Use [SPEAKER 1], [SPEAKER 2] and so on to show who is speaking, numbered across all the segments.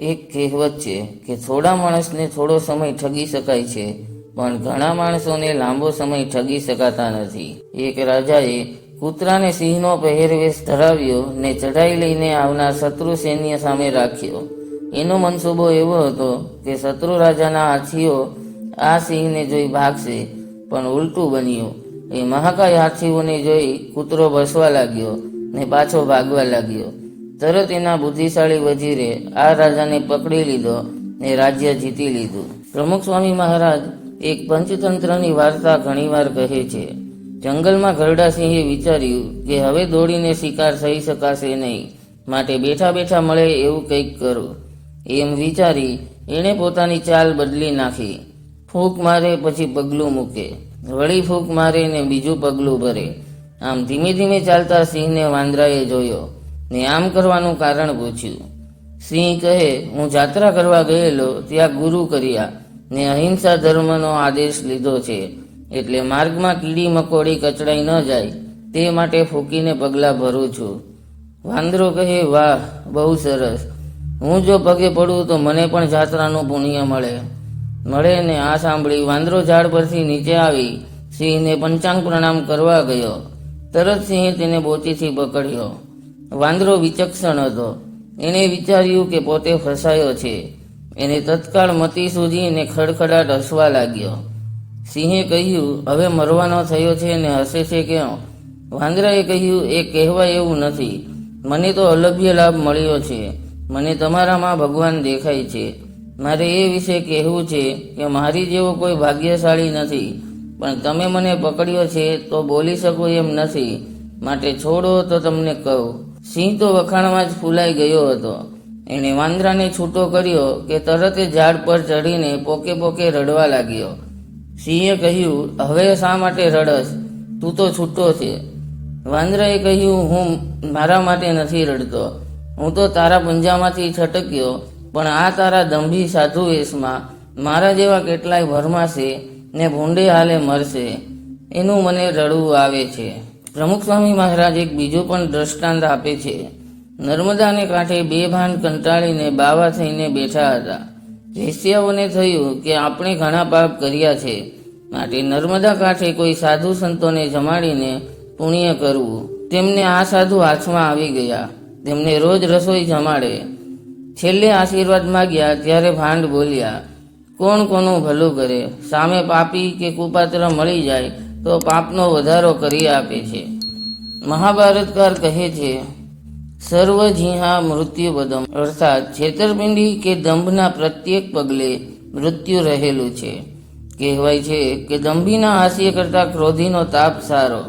[SPEAKER 1] એક કહેવત છે કે થોડા માણસને થોડો સમય ઠગી શકાય છે, પણ ઘણા માણસોને લાંબો સમય ઠગી શકાતા નથી. એક રાજાએ કૂતરાને સિંહનો પહેરવેશ ધરાવ્યો ને ચઢાઈ લઈને આવનાર શત્રુ સૈન્ય સામે રાખ્યો. એનો મનસૂબો એવો હતો કે શત્રુ રાજાના હાથીઓ આ સિંહને જોઈ ભાગશે, પણ ઉલટું બન્યું. એ મહાકાય હાથીઓને જોઈ કૂતરો ભસવા લાગ્યો ને પાછો ભાગવા લાગ્યો. તરત એના બુદ્ધિશાળી વજીરે આ રાજાને પકડી લીધો ને રાજ્ય જીતી લીધું. પ્રમુખ સ્વામી મહારાજ એક પંચતંત્રની વાર્તા ઘણીવાર કહે છે. જંગલમાં ગરડાસિંહે વિચાર્યું કે હવે દોડીને શિકાર થઈ શકાશે નહીં. માટે બેઠા બેઠા મળે એવું કંઈક કરો. એમ વિચારી એણે પોતાની ચાલ બદલી નાખી. ફૂંક મારે પછી પગલું મૂકે. વળી ફૂંક મારે ને બીજું પગલું ભરે. આમ ધીમે ધીમે ચાલતા સિંહને વાંદરાએ જોયો. ને આમ કરવાનું કારણ પૂછ્યું. સિંહ કહે, હું જાત્રા કરવા ગયેલો, ત્યાં ગુરુ કર્યા. ને અહિંસા ધર્મનો આદેશ લીધો છે. એટલે માર્ગમાં કીડી મકોડી કચડાઈ ન જાય. તે માટે ફૂંકીને પગલાં ભરું છું. વાંદરો કહે, વાહ, બહુ સરસ. હું જો પગે પડું તો મને પણ જાત્રાનું પુણ્ય મળે. મળે ને આ સાંભળી વાંદરો ઝાડ પરથી નીચે આવી, સિંહને પંચાંગ પ્રણામ કરવા ગયો. તરત સિંહે તેને બોચીથી પકડ્યો. વાંદરો વિચક્ષણ હતો. એણે વિચાર્યું કે પોતે ફસાયો છે. એને તત્કાળ મતી સૂજીને ખડખડાટ હસવા લાગ્યો. સિંહે કહ્યું, હવે મરવાનો થયો છે અને હસે છે કેમ? વાંદરાએ કહ્યું, એ કહેવાય એવું નથી. મને તો અલભ્ય લાભ મળ્યો છે. મને તમારામાં ભગવાન દેખાય છે. મારે એ વિશે કહેવું છે કે મારી જેવો કોઈ ભાગ્યશાળી નથી. પણ તમે મને પકડ્યો છે તો બોલી શકો એમ નથી. માટે છોડો તો તમને કહું. સિંહ તો વખાણમાં જ ફૂલાઈ ગયો હતો. એણે વાંદરાને છૂટો કર્યો કે તરત ઝાડ પર ચડીને પોકે પોકે રડવા લાગ્યો. સિંહે કહ્યું, હવે શા માટે રડસ તું તો છૂટો છે. વાંદરાએ કહ્યું, હું મારા માટે નથી રડતો. હું તો તારા પંજામાંથી છટક્યો, પણ આ તારા દંભી સાધુ વેશમાં મારા જેવા કેટલાય ભરમાશે ને ભૂંડે હાલે મરશે. એનું મને રડવું આવે છે. પ્રમુખ સ્વામી મહારાજ એક બીજું પણ દ્રષ્ટાંત આપે છે. નર્મદાને કાંઠે બે ભાન કંટાળીને બાવા થઈને બેઠા હતા. વેશ્યાઓને થયું કે આપણે ઘણા પાપ કર્યા છે. માટે નર્મદા કાંઠે કોઈ સાધુ સંતોને જમાડીને પુણ્ય કરવું. તેમને આ સાધુ હાથમાં આવી ગયા. તેમને રોજ રસોઈ જમાડે. છેલ્લે આશીર્વાદ માગ્યા ત્યારે ભાંડ બોલ્યા, કોણ કોનું ભલું કરે? સામે પાપી કે કુપાત્ર મળી જાય તો પાપનો વધારો કરી આપે છે. મહાભારતકાર કહે છે, સર્વ જીહા મૃત્યુ બદમ અર્થાત છેતરપિંડી કે દંભના પ્રત્યેક પગલે મૃત્યુ રહેલું છે. કહેવાય છે કે દંભીના હાસ્ય કરતા ક્રોધીનો તાપ સારો.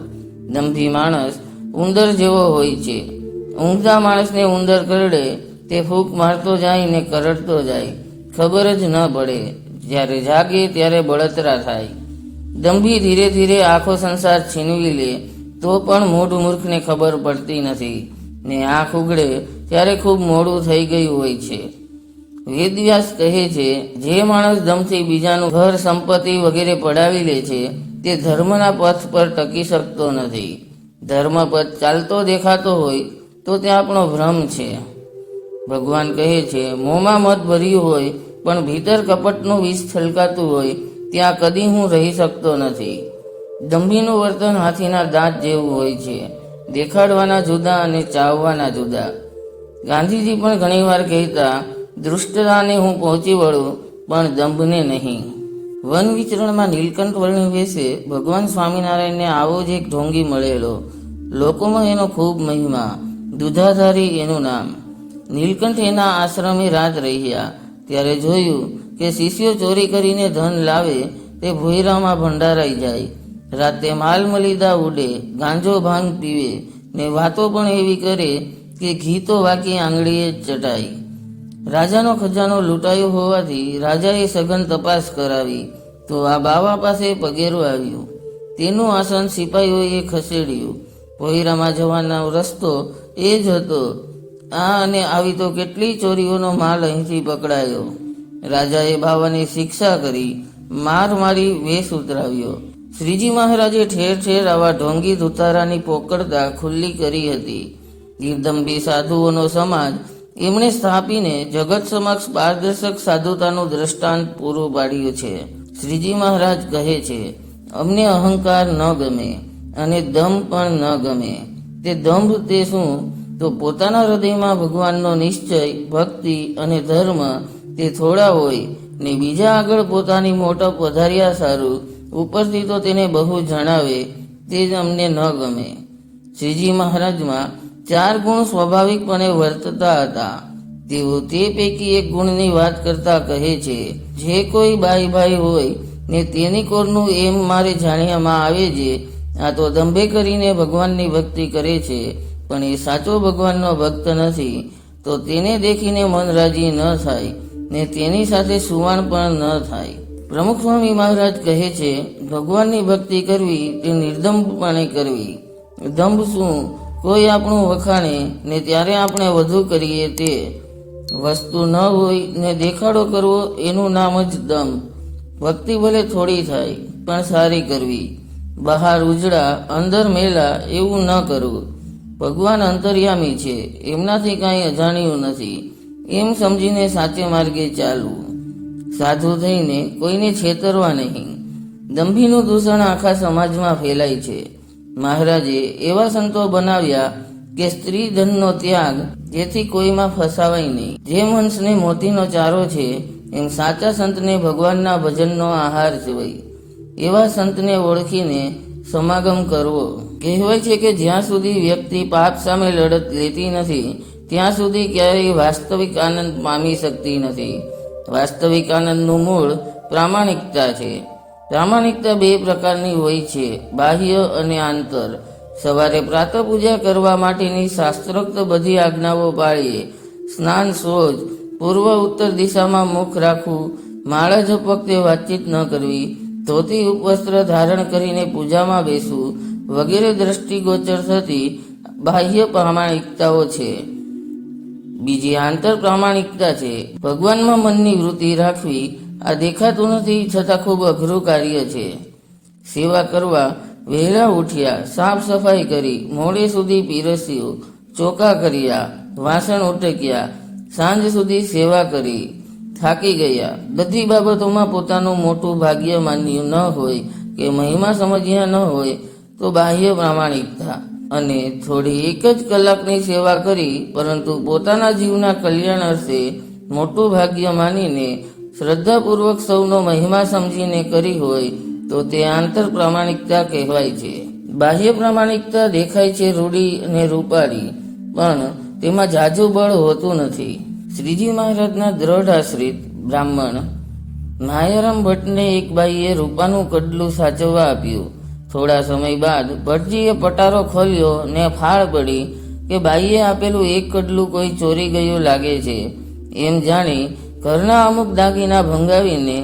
[SPEAKER 1] દંભી માણસ ઉંદર જેવો હોય છે. ઊંઘતા માણસને ઉંદર કરડે, તે ફૂંક મારતો જાય ને કરડતો જાય. ખબર જ ન પડે. જ્યારે જાગે ત્યારે બળતરા થાય. દંભી ધીરે ધીરે આખો સંસાર છીનવી લે, તો પણ મૂઢ મૂર્ખને ખબર પડતી નથી. ને આંખ ઉગડે ત્યારે ખૂબ મોડું થઈ ગયું હોય છે. વેદવ્યાસ કહે છે, જે માણસ દમથી બીજાનું ઘર સંપત્તિ વગેરે પડાવી લે છે, તે ધર્મના પથ પર ટકી શકતો નથી. ધર્મ પથ ચાલતો દેખાતો હોય, તો તે આપણો ભ્રમ છે. ભગવાન કહે છે, મોંમાં મત ભર્યું હોય, પણ ભીતર કપટનું વિષ છલકાતું હોય ત્યાં કદી હું રહી શકતો નથી. દંભીનું વર્તન હાથીના દાંત જેવું હોય છે. દેખાડવાના જુદા અને ચાવવાના જુદા. ગાંધીજી પણ ઘણીવાર કહેતા દૃષ્ટતાને હું પહોંચી વળું, પણ દંભને નહીં. વન વિચરણમાં નીલકંઠ વર્ણી વેશે ભગવાન સ્વામિનારાયણને આવો જ એક ઢોંગી મળેલો. લોકોમાં એનો ખૂબ મહિમા. દુધાધારી એનું નામ. નીલકંઠ એના આશ્રમે રાત રહ્યા. ત્યારે જોયું કે શિષ્યો ચોરી કરીને ધન લાવે તે ભોયરામાં ભંડારાઈ જાય. રાતે માલ મલિદા ઉડે, ગાંજો ભાંગ પીવે ને વાતો પણ એવી કરે કે ઘી તો વાકી આંગળીએ જ ચટાય રાજાનો ખજાનો લૂંટાયો હોવાથી રાજાએ સઘન તપાસ કરાવી તો આ બાવા પાસે પગેરું આવ્યું. તેનું આસન સિપાહીઓએ ખસેડ્યું. ભોયરામાં જવાનો રસ્તો એ જ હતો. આ અને આવી તો કેટલી ચોરીઓનો માલ અહીંથી પકડાયો. રાજાએ બાવાની શિક્ષા કરી માર મારી વેશ ઉતરાવ્યો. શ્રીજી મહારાજે ઠેર ઠેર આવા ઢોંગી ધુતારાની પોકળતા ખુલ્લી કરી હતી. ગીરદંભી સાધુઓનો સમાજ એમણે સ્થાપીને જગત સમક્ષ પારદર્શક સાધુતાનું દ્રષ્ટાંત પૂરું પાડ્યું છે. શ્રીજી મહારાજ કહે છે, અમને અહંકાર ન ગમે અને દમ પણ ન ગમે. તે દંભ તે શું? તો પોતાના હૃદયમાં ભગવાનનો નિશ્ચય, ભક્તિ અને ધર્મ તે થોડા હોય ને બીજા આગળ પોતાની મોટપ વધાર્યા સારું, ઉપરથી તો તેને બહુ જણાવે, તે જ અમને ન ગમે. શ્રીજી મહારાજમાં ચાર ગુણ સ્વાભાવિકપણે વર્તતા હતા. તેઓ તે પૈકી એક ગુણની વાત કરતા કહે છે, જે કોઈ બાઈ ભાઈ હોય ને તેની કોરનું એમ મારે જાણ્યામાં આવે છે, આ તો દંભે કરીને ભગવાનની ભક્તિ કરે છે, પણ એ સાચો ભગવાનનો ભક્ત નથી, તો તેને દેખીને મન રાજી ન થાય. ને તેની સાથે સુવાણ પણ ન થાય. પ્રમુખ સ્વામી મહારાજ કહે છે, ભગવાનની ભક્તિ કરવી તે નિર્દંભપણે કરવી. દંભ શું? કોઈ આપણું વખાણે ને ત્યારે આપણે વધુ કરીએ તે. વસ્તુ ન હોય ને દેખાડો કરવો એનું નામ જ દમ ભક્તિ ભલે થોડી થાય, પણ સારી કરવી. બહાર ઉજળા, અંદર મેલા એવું ન કરવું. ભગવાન અંતર્યામી છે, એમનાથી કાંઈ અજાણ્યું નથી. એમ સમજીને સાચે માર્ગે ચાલવું. સાધુ થઈને કોઈને છેતરવા નહીં. દંભીનું દૂષણ આખા સમાજમાં ફેલાય છે. મહારાજે એવા સંતો બનાવ્યા કે સ્ત્રી ધનનો ત્યાગ જેથી કોઈમાં ફસાવાય નહીં. જેમ હંસને મોતીનો ચારો છે, એમ સાચા સંતને ભગવાનના ભજનનો આહાર જોઈ એવા સંતને ઓળખીને સમાગમ કરવો. કહેવાય છે કે જ્યાં સુધી વ્યક્તિ પાપ સામે લડત લેતી નથી ત્યાં સુધી ક્યારેય વાસ્તવિક આનંદ પામી શકતી નથી. વાસ્તવિક આનંદનું મૂળ પ્રામાણિકતા છે. પ્રામાણિકતા બે પ્રકારની હોય છે, બાહ્ય અને આંતર. સવારે પ્રાતઃ પૂજા કરવા માટેની શાસ્ત્રોક્ત બધી આજ્ઞાઓ પાળીએ. સ્નાન સોજ પૂર્વ ઉત્તર દિશામાં મુખ રાખવું, માળા જપ વાતચીત ન કરવી, ધોતી ઉપવસ્ત્ર ધારણ કરીને પૂજામાં બેસવું વગેરે દ્રષ્ટિગોચર થતી બાહ્ય પ્રામાણિકતાઓ છે. બીજી આંતર પ્રામાણિકતા છે. ભગવાનમાં મનની વૃત્તિ રાખવી આ દેખાતું નથી છતાં ખૂબ અઘરું કાર્ય છે. સેવા કરવા વહેલા ઉઠ્યા, સાફ સફાઈ કરી, મોડે સુધી પીરસ્યું, ચોકા કર્યા, વાસણ ઉટક્યા, સાંજ સુધી સેવા કરી, થાકી ગયા. બધી બાબતોમાં પોતાનું મોટું ભાગ્ય માન્યું ન હોય કે મહિમા સમજ્યા ન હોય તો બાહ્ય પ્રામાણિકતા. અને થોડી એક જ કલાકની સેવા કરી, પરંતુ પોતાના જીવના કલ્યાણ અર્થે મોટું ભાગ્ય માનીને શ્રદ્ધાપૂર્વક સૌનો મહિમા સમજીને કરી હોય, તો તે આંતર પ્રામાણિકતા કહેવાય છે. બાહ્ય પ્રામાણિકતા દેખાય છે રૂડી અને રૂપાળી, પણ તેમાં જાજુ બળ હોતું નથી. શ્રીજી મહારાજના દ્રઢ આશ્રિત બ્રાહ્મણ, નાયરામ ભટ્ટને એક બાઈએ રૂપાનું કડલું સાચવવા આપ્યું. થોડા સમય બાદ ભટજીએ પટારો ખોલ્યો ને ફાળ પડી કે બાઈએ આપેલું એક કડલું કોઈ ચોરી ગયું લાગે છે. એમ જાણી ઘરના અમુક દાગીના ભંગાવીને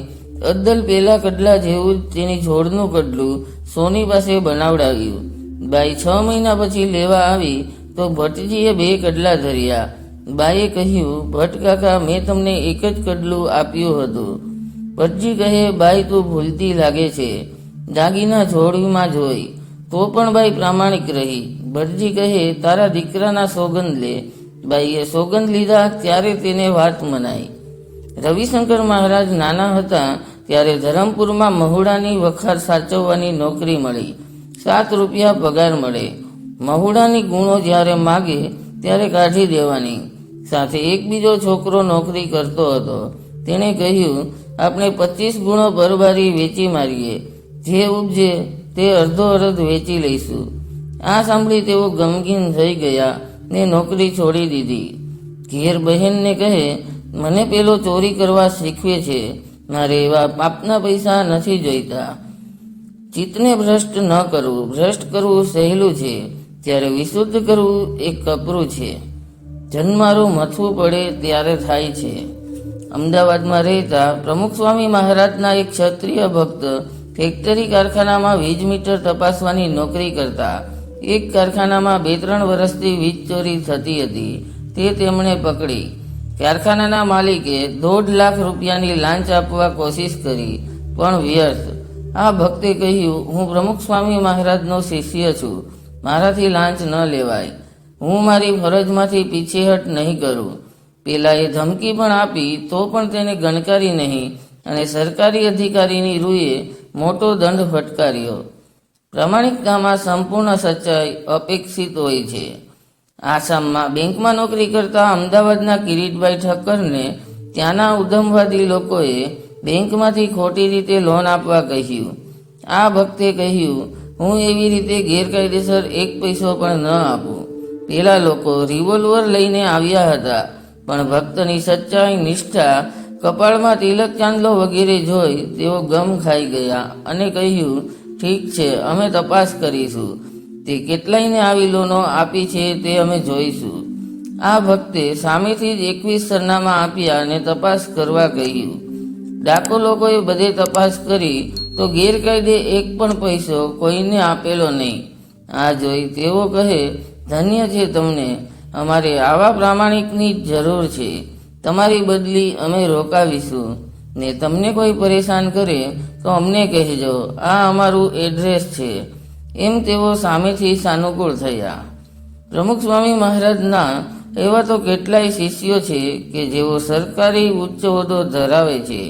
[SPEAKER 1] અદ્દલ પેલા કડલા જેવું તેની જોડનું કડલું સોની પાસે બનાવડાવ્યું. બાઈ છ મહિના પછી લેવા આવી તો ભટ્ટજીએ બે કડલા ધર્યા. બાઈએ કહ્યું ભટ્ટ કાકા, મેં તમને એક જ કડલું આપ્યું હતું. ભટ્ટજી કહે, બાઈ, તું ભૂલતી લાગે છે. દાગીના જોડીમાં જોઈ, તો પણ બાઈ પ્રામાણિક રહી. ભટજી કહે, તારા દીકરાના સોગંદ લે. બાઈએ સોગંદ લીધા ત્યારે તેને વાત મનાઈ. રવિશંકર મહારાજ નાના હતા ત્યારે ધરમપુરમાં મહુડાની વખાર સાચવવાની નોકરી મળી. સાત રૂપિયા પગાર મળે. મહુડાની ગુણો જ્યારે માગે ત્યારે કાઢી દેવાની. સાથે એક બીજો છોકરો નોકરી કરતો હતો. તેણે કહ્યું, આપણે પચીસ ગુણો પરબારી વેચી મારીએ. જે ઉપજે તે અડધો અડધ વેચી લઈશું. આ સાંભળી તેઓ ગમગીન થઈ ગયા ને નોકરી છોડી દીધી. ઘેર બહેનને કહે, મને પેલો ચોરી કરવા શીખવે છે. મારે એવા પાપના પૈસા નથી જોઈતા. ચિત્તને ભ્રષ્ટ ન કરવું. ભ્રષ્ટ કરવું સહેલું છે. ત્યારે વિશુદ્ધ કરવું એ કપરું છે. જન્મારું મથવું પડે ત્યારે થાય છે. અમદાવાદમાં રહેતા પ્રમુખ સ્વામી મહારાજના એક ક્ષત્રિય ભક્ત ફેક્ટરી કારખાનામાં વીજ મીટર તપાસવાની નોકરી કરતા એક કારખાનામાં બે ત્રણ વર્ષથી વીજ ચોરી થતી હતી. તે તેમણે પકડી. કારખાનાના માલિકે દોઢ લાખ રૂપિયાની લાંચ આપવા કોશિશ કરી, પણ વ્યર્થ. આ ભક્તે કહ્યું, હું પ્રમુખ સ્વામી મહારાજનો શિષ્ય છું. મારાથી લાંચ ન લેવાય. હું મારી ફરજમાંથી પીછેહટ નહીં કરું. પેલાએ ધમકી પણ આપી, તો પણ તેને ગણકારી નહીં. અને સરકારી અધિકારીની રૂએ મોટો દંડ ફટકાર્યો. પ્રામાણિકતામાં સંપૂર્ણ સચ્ચાઈ અપેક્ષિત હોય છે. આસામમાં બેંકમાં નોકરી કરતા અમદાવાદના કિરીટભાઈ ઠક્કરને ત્યાંના ઉધમવાદી લોકોએ બેંકમાંથી ખોટી રીતે લોન આપવા કહ્યું. આ ભક્તે કહ્યું, હું એવી રીતે ગેરકાયદેસર એક પૈસો પણ ન આપું. પેલા લોકો રિવોલ્વર લઈને આવ્યા હતા, પણ ભક્તની સચ્ચાઈ નિષ્ઠા કપાળમાં તિલક ચાંદલો વગેરે જોઈ તેઓ ગમ ખાઈ ગયા અને કહ્યું, ઠીક છે, અમે તપાસ કરીશું. તે કેટલાયને આવી લોનો આપી છે તે અમે જોઈશું. આ ભક્તે સામેથી જ એકવીસ સરનામા આપ્યા અને તપાસ કરવા કહ્યું, ડાકો લોકોએ બધે તપાસ કરી, તો ગેરકાયદે એક પણ પૈસો કોઈને આપેલો નહીં. આ જોઈ તેઓ કહે, ધન્ય છે તમને. અમારે આવા પ્રામાણિકની જરૂર છે. તમારી બદલી અમે રોકાવીશું. ને તમને કોઈ પરેશાન કરે, તો અમને કહેજો, આ અમારું એડ્રેસ છે. એમ તેઓ સામેથી સાનુકૂળ થયા. પ્રમુખ સ્વામી મહારાજના એવા તો કેટલાય શિષ્યો છે કે જેઓ સરકારી ઉચ્ચ હોદ્દો ધરાવે છે.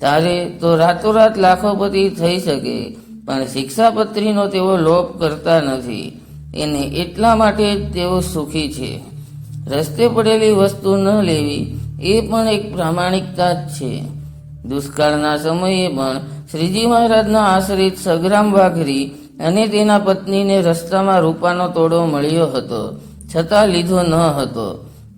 [SPEAKER 1] તારે તો રાતોરાત લાખોપતિ થઈ શકે, પણ શિક્ષાપત્રીનો તેઓ લોપ કરતા નથી. એને એટલા માટે તેઓ સુખી છે. રસ્તે પડેલી વસ્તુ ન લેવી એ પણ એક પ્રામાણિકતા જ છે. દુષ્કાળના સમયે પણ શ્રીજી મહારાજના આશ્રિત સગ્રામ વાઘરી અને તેના પત્નીને રસ્તામાં રૂપાનો તોડો મળ્યો હતો, છતાં લીધો ન હતો.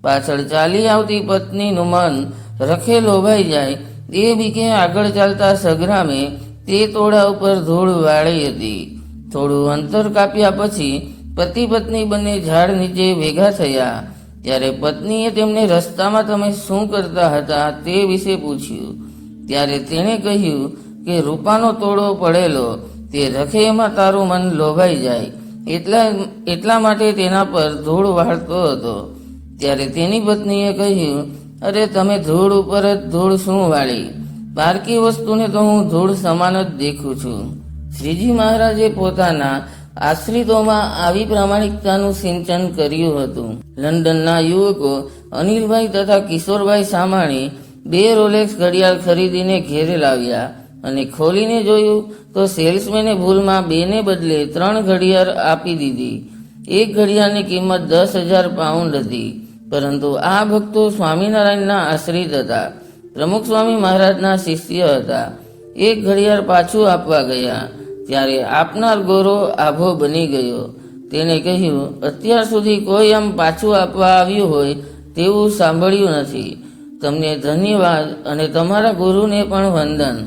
[SPEAKER 1] પાછળ ચાલી આવતી પત્નીનું મન રખે લોભાઈ જાય, એ બીકે આગળ ચાલતા સગ્રામે તે તોડા ઉપર ધૂળ વાળી હતી. થોડું અંતર કાપ્યા પછી પતિ પત્ની બંને ઝાડ નીચે ભેગા થયા. ત્યારે પત્નીએ તેમને રસ્તામાં તમે શું કરતા હતા તે વિશે પૂછ્યું. ત્યારે તેણે કહ્યું કે રૂપાનો તોડો પડેલો, તે રખે એમાં તારું મન લોભાઈ જાય. એટલા એટલા માટે તેના પર ધૂળ વાળતો હતો. ત્યારે તેની પત્નીએ કહ્યું, અરે, તમે ધૂળ ઉપર જ ધૂળ શું વાળી? પારકી વસ્તુને તો હું ધૂળ સમાન જ દેખું છું. શ્રીજી મહારાજે પોતાના આશ્રિતોમાં આવી પ્રામાણિકતાનું સિંચન કર્યું હતું. લંડનના યુવકો અનિલભાઈ તથા કિશોરભાઈ સામાણી બે રોલેક્સ ઘડિયાળ ખરીદીને ઘેરે લાવ્યા અને ખોલીને જોયું તો સેલ્સમેને ભૂલમાં બેને બદલે ત્રણ ઘડિયાળ આપી દીધી. એક ઘડિયાળની કિંમત દસ હજાર પાઉન્ડ હતી. પરંતુ આ ભક્તો સ્વામિનારાયણના આશ્રિત હતા. પ્રમુખ સ્વામી મહારાજના શિષ્ય હતા. એક ઘડિયાળ પાછું આપવા ગયા. ત્યારે આપનાર ગોરો આભો બની ગયો. તેણે કહ્યું, અત્યાર સુધી કોઈ આમ પાછું આપવા આવ્યું હોય તેવું સાંભળ્યું નથી. તમને ધન્યવાદ અને તમારા ગુરુને પણ વંદન.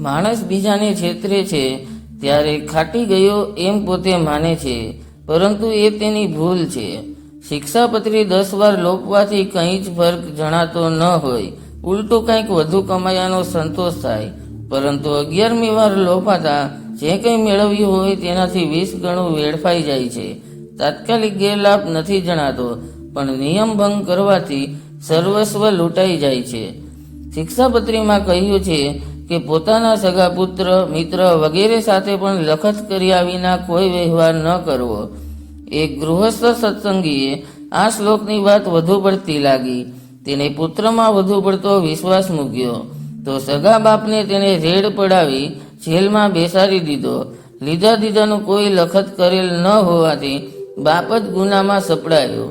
[SPEAKER 1] માણસ બીજાને છેતરે છે, ત્યારે ખાટી ગયો એમ પોતે માને છે, પરંતુ એ તેની ભૂલ છે. શિક્ષાપત્રી દસ વાર લોપવાથી કંઈ જ ફરક જણાતો ન હોય. ઉલટું કંઈક વધુ કમાયાનો સંતોષ થાય. પરંતુ અગિયારમી વાર લોપાતા જે કંઈ મેળવ્યું હોય તેનાથી વીસ ગણું વેડફાઈ જાય છે. તાત્કાલિક ગેરલાભ નથી જણાતો, પણ નિયમ ભંગ કરવાથી સર્વસ્વ લૂંટાઈ જાય છે. શિક્ષાપત્રીમાં કહ્યું છે કે પોતાના સગા પુત્ર, મિત્ર વગેરે સાથે પણ લખત કર્યા વિના કોઈ વ્યવહાર ન કરવો. એક ગૃહસ્થ સત્સંગીએ આ શ્લોકની વાત વધુ પડતી લાગી. તેને પુત્રમાં વધુ પડતો વિશ્વાસ મૂક્યો. તો સગા બાપને તેને રેડ પડાવી જેલમાં બેસાડી દીધો. લીધા દીધાનું કોઈ લખત કરેલ ન હોવાથી બાપ જ ગુનામાં સપડાયો.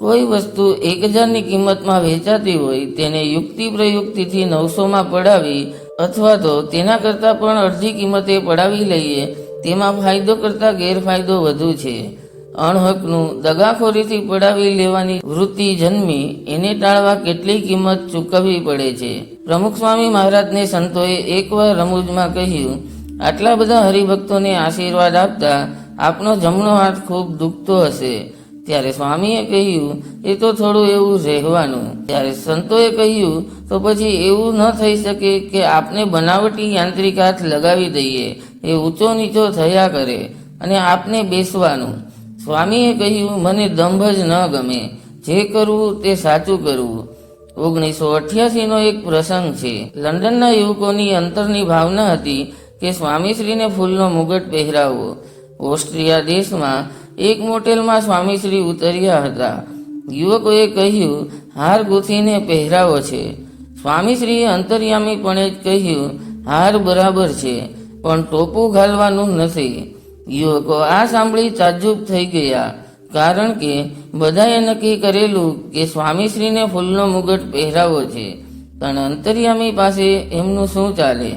[SPEAKER 1] કોઈ વસ્તુ એક હજારની કિંમતમાં વેચાતી હોય તેને યુક્તિ પ્રયુક્તિથી નવસોમાં પડાવી અથવા તો તેના કરતાં પણ અડધી કિંમતે પડાવી લઈએ, તેમાં ફાયદો કરતાં ગેરફાયદો વધુ છે. અણહકનું દગાખોરીથી પડાવી લેવાની વૃત્તિ જન્મી એને ટાળવા કેટલી કિંમત ચૂકવવી પડે છે? પ્રમુખ સ્વામી મહારાજને સંતોએ એકવાર રમૂજમાં કહ્યું, આટલા બધા હરિભક્તોને આશીર્વાદ આપતા આપનો જમણો હાથ ખૂબ દુખતો હશે. ત્યારે સ્વામીએ કહ્યું, એ તો થોડું એવું રહેવાનું. ત્યારે સંતોએ કહ્યું, તો પછી એવું ન થઈ શકે કે આપને બનાવટી યાંત્રિક હાથ લગાવી દઈએ, એ ઊંચો નીચો થયા કરે અને આપને બેસવાનું. સ્વામીએ કહ્યું, મને દંભ જ ન ગમે. જે કરવું તે સાચું કરવું. ઓગણીસો અઠ્યાસીનો એક પ્રસંગ છે. લંડનના યુવકોની અંતરની ભાવના હતી કે સ્વામીશ્રીને ફૂલનો મુગટ પહેરાવવો. ઓસ્ટ્રિયા દેશમાં એક મોટેલમાં સ્વામીશ્રી ઉતર્યા હતા. યુવકોએ કહ્યું, હાર ગૂંથીને પહેરાવો છે. સ્વામીશ્રીએ અંતર્યામીપણે જ કહ્યું, હાર બરાબર છે, પણ ટોપું ઘાલવાનું નથી. યુવકો, આ સાંભળી તાજુબ થઈ ગયા. કારણ કે, બધાએ નક્કી કરેલું કે સ્વામીશ્રીને ફૂલનો મુગટ પહેરાવો છે. પણ અંતર્યામી પાસે એમનું શું ચાલે?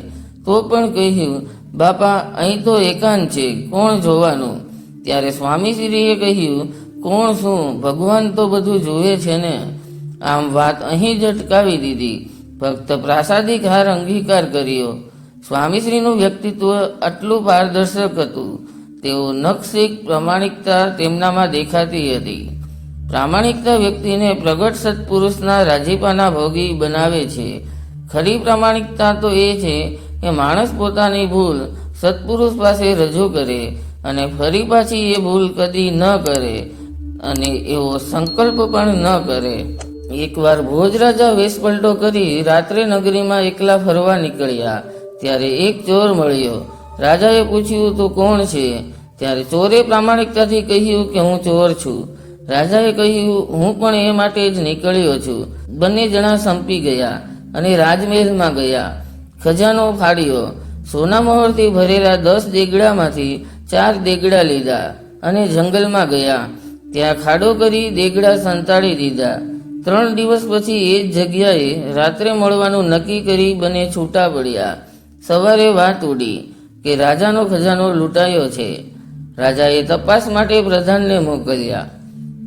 [SPEAKER 1] તો પણ કહ્યું, બાપા, અહીં તો એકાંત છે, કોણ જોવાનું? ત્યારે સ્વામીશ્રીએ કહ્યું, કોણ શું? ભગવાન તો બધું જુએ છે ને. આમ વાત અહીં જ અટકાવી દીધી. ફક્ત પ્રાસાદિક હાર અંગીકાર કર્યો. સ્વામીશ્રીનું વ્યક્તિત્વ આટલું પારદર્શક હતું. તેઓ નખશીક પ્રામાણિકતા તેમનામાં દેખાતી હતી. પ્રામાણિકતા વ્યક્તિને પ્રગટ સત્પુરુષના રાજીપાના ભોગી બનાવે છે. ખરી પ્રામાણિકતા તો એ છે કે માણસ પોતાની ભૂલ સત્પુરુષ પાસે રજૂ કરે અને ફરી પાછી એ ભૂલ કદી ન કરે અને એવો સંકલ્પ પણ ન કરે. એકવાર ભોજરાજા વેશપલટો કરી રાત્રે નગરીમાં એકલા ફરવા નીકળ્યા, ત્યારે એક ચોર મળ્યો. રાજાએ પૂછ્યું, તો કોણ છે? ત્યારે ચોરે પ્રામાણિકતાથી કહ્યું કે હું ચોર છું. રાજાએ કહ્યું, હું પણ એ માટે જ નીકળ્યો છું. બંને જણા સંપી ગયા અને રાજમહેલમાં ગયા. ખજાનો ફાડ્યો. સોના મોહરથી ભરેલા દસ દેગડામાંથી ચાર દેગડા લીધા અને જંગલમાં ગયા. ત્યાં ખાડો કરી દેગડા સંતાડી દીધા. ત્રણ દિવસ પછી એ જ જગ્યાએ રાત્રે મળવાનું નક્કી કરી બંને છૂટા પડ્યા. સવારે વાત ઉડી. કે રાજાનો ખજાનો લૂંટાયો છે. રાજાએ તપાસ માટે પ્રધાનને મોકલ્યા.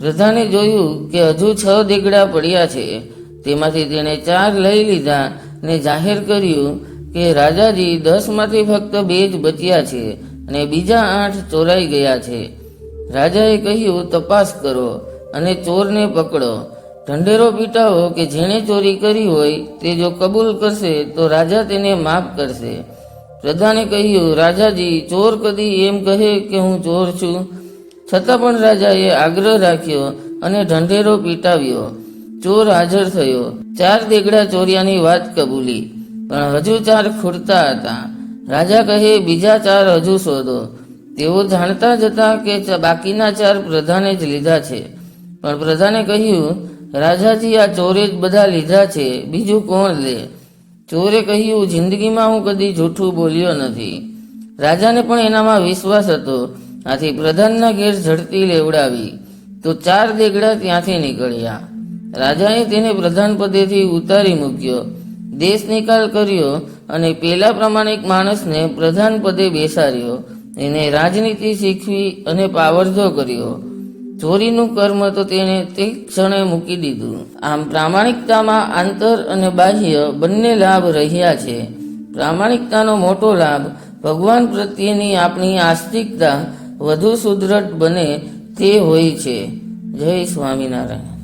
[SPEAKER 1] પ્રધાને જોયું કે હજુ છ દેગડા પડ્યા છે. તેમાંથી તેણે ચાર લઈ લીધા ને જાહેર કર્યું કે રાજાજી દસમાંથી ફક્ત બે જ બચ્યા છે અને બીજા આઠ ચોરાઈ ગયા છે. રાજાએ કહ્યું, તપાસ કરો અને ચોરને પકડો. ઢંઢેરો પીટાવો કે જેણે ચોરી કરી હોય તે જો કબૂલ કરશે તો રાજા તેને માફ કરશે. પ્રધાને કહ્યું, રાજાજી, ચોર કદી એમ કહે કે હું ચોર છું? છતાં પણ રાજાએ આગ્રહ રાખ્યો અને ઢંઢેરો પીટાવ્યો. ચોર હાજર થયો. ચાર દેગડા ચોર્યાની વાત કબૂલી. પણ હજુ ચાર ખૂટતા હતા. રાજા કહે, બીજા ચાર હજુ શોધો. તેઓ જાણતા જ હતા કે બાકીના ચાર પ્રધાને જ લીધા છે. પણ પ્રધાને કહ્યું, રાજાજી, આ ચોરે જ બધા લીધા છે. બીજું કોણ લે? ચોરે કહ્યું, જિંદગીમાં હું કદી જૂઠું બોલ્યો નથી. રાજાને પણ એનામાં વિશ્વાસ હતો. આથી પ્રધાનના ઘેર ઝડપી લેવડાવી. તો ચાર દેગડા ત્યાંથી નીકળ્યા. રાજાએ તેને પ્રધાન પદેથી ઉતારી મૂક્યો. દેશ નિકાલ કર્યો અને પેલા પ્રમાણિક માણસને પ્રધાન પદે બેસાડ્યો. એને રાજનીતિ શીખવી અને પાવરધો કર્યો. ચોરીનું કર્મ તો તેણે તે ક્ષણે મૂકી દીધું. આમ પ્રામાણિકતામાં આંતર અને બાહ્ય બંને લાભ રહ્યા છે. પ્રામાણિકતાનો મોટો લાભ ભગવાન પ્રત્યેની આપણી આસ્તિકતા વધુ સુદૃઢ બને તે હોય છે. જય સ્વામિનારાયણ.